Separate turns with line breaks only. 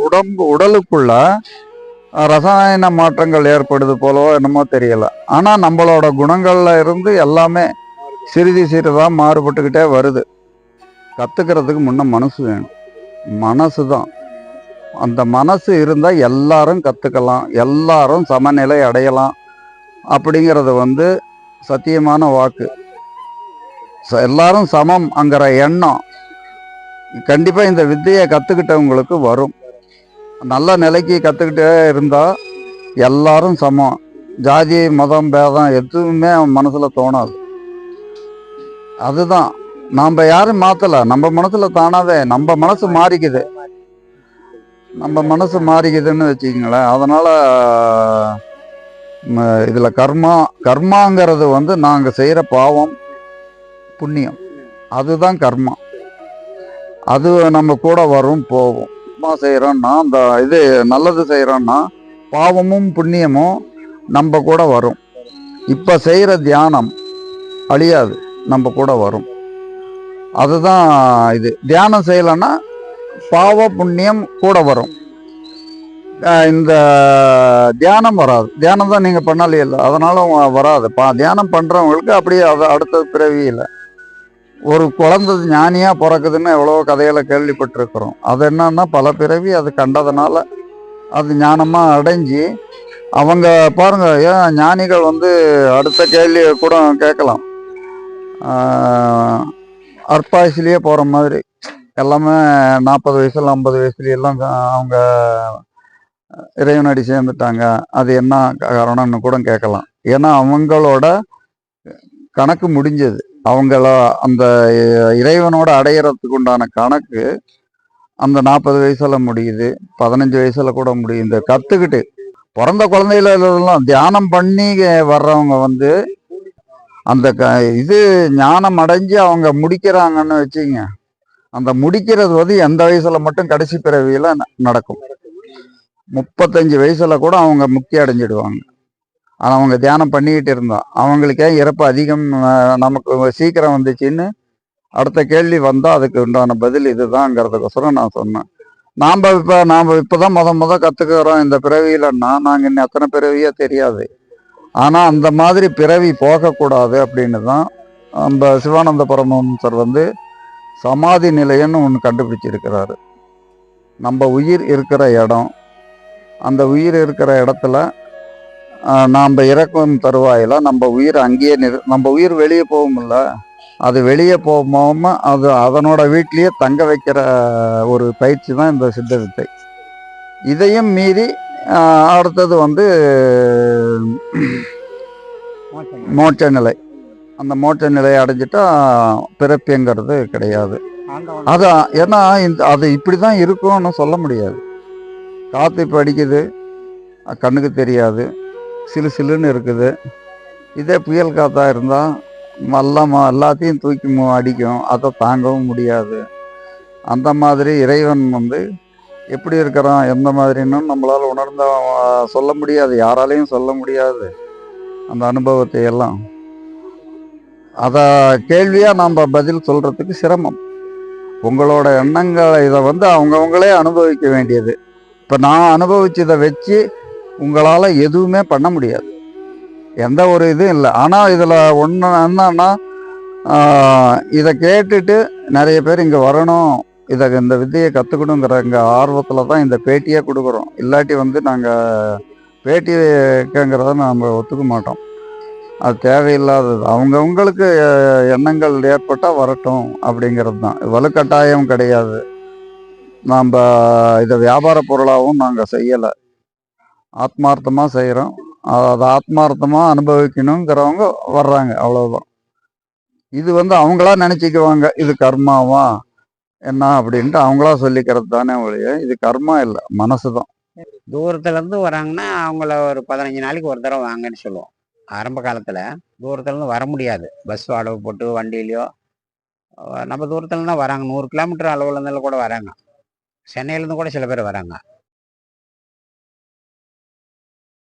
உடம்பு உடலுக்குள்ள ரசாயன மாற்றங்கள் ஏற்படுது போலவோ என்னமோ தெரியல. ஆனால் நம்மளோட குணங்கள்ல இருந்து எல்லாமே சிறிது சிறிதாக மாறுபட்டுக்கிட்டே வருது. கற்றுக்கிறதுக்கு முன்ன மனசு வேணும். மனசு தான் அந்த மனசு இருந்தால் எல்லாரும் கற்றுக்கலாம் எல்லாரும் சமநிலை அடையலாம் அப்படிங்கிறது வந்து சத்தியமான வாக்கு. ச- எல்லாரும் சமம் அங்கிற எண்ணம். கண்டிப்பாக இந்த வித்தையை கற்றுக்கிட்டவங்களுக்கு வரும். நல்ல நிலைக்கு கற்றுக்கிட்டே இருந்தால் எல்லாரும் சமம். ஜாதி மதம் பேதம் எதுவுமே அவன் மனசில் தோணாது. அதுதான். நம்ம யாரும் மாற்றலை நம்ம மனசில் தானாவே நம்ம மனசு மாறிக்குது. நம்ம மனசு மாறிக்குதுன்னு வச்சுக்கிங்களேன். அதனால் இதில் கர்மா கர்மாங்கிறது வந்து நாங்கள் செய்கிற பாவம் புண்ணியம். அதுதான் கர்மா. அது நம்ம கூட வரும் போகும். கர்மா செய்கிறோன்னா அந்த இது நல்லது செய்கிறோன்னா பாவமும் புண்ணியமும் நம்ம கூட வரும். இப்போ செய்கிற தியானம் அழியாது நம்ம கூட வரும். அதுதான் இது. தியானம் செய்யலைன்னா பாவ புண்ணியம் கூட வரும். இந்த தியானம் வராது. தியானம் தான் நீங்கள் பண்ணாலே இல்லை. அதனால வராது. பா தியானம் பண்ணுறவங்களுக்கு அப்படியே அதை அடுத்தது பிறவி இல்லை. ஒரு குழந்தை ஞானியாக பிறக்குதுன்னு எவ்வளோ கதையில் கேள்விப்பட்டிருக்கிறோம். அது என்னன்னா பல பிறவி அது கண்டதுனால அது ஞானமாக அடைஞ்சு அவங்க பாருங்க ஏன் ஞானிகள் வந்து அடுத்த கேள்வியை கூட கேட்கலாம். அற்பாயுசிலேயே போகிற மாதிரி. எல்லாமே நாற்பது வயசுல ஐம்பது வயசுல எல்லாம் அவங்க இறைவனடி சேர்ந்துட்டாங்க. அது என்ன காரணம்னு கூட கேட்கலாம். ஏன்னா அவங்களோட கணக்கு முடிஞ்சது. அவங்கள அந்த இறைவனோட அடையிறதுக்கு உண்டான கணக்கு அந்த நாற்பது வயசுல முடியுது பதினஞ்சு வயசுல கூட முடியுது. இந்த கத்துக்கிட்டு பிறந்த குழந்தையில எல்லாம் தியானம் பண்ணி வர்றவங்க வந்து அந்த க இது ஞானம் அடைஞ்சு அவங்க முடிக்கிறாங்கன்னு வச்சுங்க. அந்த முடிக்கிறது வந்து எந்த வயசுல மட்டும் கடைசி பிறவியில ந- நடக்கும். முப்பத்தஞ்சு வயசுல கூட அவங்க முக்தி அடைஞ்சிடுவாங்க. ஆனால் அவங்க தியானம் பண்ணிக்கிட்டு இருந்தோம். அவங்களுக்கே இறப்பு அதிகம் நமக்கு சீக்கிரம் வந்துச்சுன்னு அடுத்த கேள்வி வந்தால் அதுக்கு உண்டான பதில் இதுதாங்கிறதுக்கோசரம் நான் சொன்னேன். நாம்ப இப்போ நாம் இப்போ தான் முத முத கற்றுக்கிறோம் இந்த பிறவியிலன்னா நாங்கள் இன்னும் எத்தனை பிறவியே தெரியாது. ஆனால் அந்த மாதிரி பிறவி போகக்கூடாது அப்படின்னு தான் நம்ம சிவானந்த பரமஹம்சர் வந்து சமாதி நிலையன்னு ஒன்று கண்டுபிடிச்சிருக்கிறாரு. நம்ம உயிர் இருக்கிற இடம் அந்த உயிர் இருக்கிற இடத்துல நாம் இறக்கும் தருவாயில் நம்ம உயிர் அங்கேயே நிறு நம்ம உயிர் வெளியே போகும்ல? அது வெளியே போகாம அது அதனோட வீட்லேயே தங்க வைக்கிற ஒரு பயிற்சி தான் இந்த சித்த வித்தை இதையும் மீறி அடுத்தது வந்து மோட்ச நிலை. அந்த மோட்ச நிலையை அடைஞ்சிட்டா பிறப்புங்கிறது கிடையாது. அது ஏன்னா இந்த அது இப்படி தான் இருக்கும்னு சொல்ல முடியாது. காற்று இப்போ அடிக்குது. கண்ணுக்கு தெரியாது. சிலு சிலுன்னு இருக்குது. இதே புயல் காற்றாக இருந்தால் எல்லாம் எல்லாத்தையும் தூக்கி அடிக்கும். அதை தாங்கவும் முடியாது. அந்த மாதிரி இறைவன் வந்து எப்படி இருக்கிறான் எந்த மாதிரின்னு நம்மளால் உணர்ந்த சொல்ல முடியாது. யாராலையும் சொல்ல முடியாது. அந்த அனுபவத்தை எல்லாம். அதை கேள்வியாக நம்ம பதில் சொல்கிறதுக்கு சிரமம். உங்களோட எண்ணங்களை இதை வந்து அவங்கவுங்களே அனுபவிக்க வேண்டியது. இப்போ நான் அனுபவிச்சதை வச்சு உங்களால் எதுவுமே பண்ண முடியாது. எந்த ஒரு இதுவும் இல்லை. ஆனால் இதில் ஒன்று என்னன்னா இதை கேட்டுட்டு நிறைய பேர் இங்கே வரணும். இதை இந்த வித்தையை கற்றுக்கணுங்கிற எங்கள் ஆர்வத்தில் தான் இந்த பேட்டியே கொடுக்குறோம். இல்லாட்டி வந்து நாங்கள் பேட்டி கேட்குறத நம்ம ஒத்துக்க மாட்டோம். அது தேவையில்லாதது. அவங்கவுங்களுக்கு எண்ணங்கள் ஏற்பட்டால் வரட்டும் அப்படிங்கிறது தான். வலுக்கட்டாயம் கிடையாது. நாம் இதை வியாபார பொருளாகவும் நாங்கள் செய்யலை. ஆத்மார்த்தமாக செய்கிறோம் அதை ஆத்மார்த்தமாக அனுபவிக்கணுங்கிறவங்க வர்றாங்க அவ்வளோதான் இது வந்து அவங்களா நினச்சிக்குவாங்க இது கர்மாவா? என்ன அப்படின்ட்டு அவங்களா சொல்லிக்கிறது தானே ஒழிய இது கர்மா இல்லை மனசு தான்.
தூரத்துலேருந்து வராங்கன்னா அவங்கள ஒரு பதினஞ்சு நாளைக்கு ஒரு தடவை வாங்கன்னு சொல்லுவோம். ஆரம்ப காலத்தில் தூரத்துலேருந்து வர முடியாது. பஸ் வாடகை போட்டு வண்டியிலையோ நம்ம தூரத்துல வராங்க. நூறு கிலோமீட்டர் அளவுல கூட வராங்க. சென்னையிலேருந்து கூட சில பேர் வராங்க.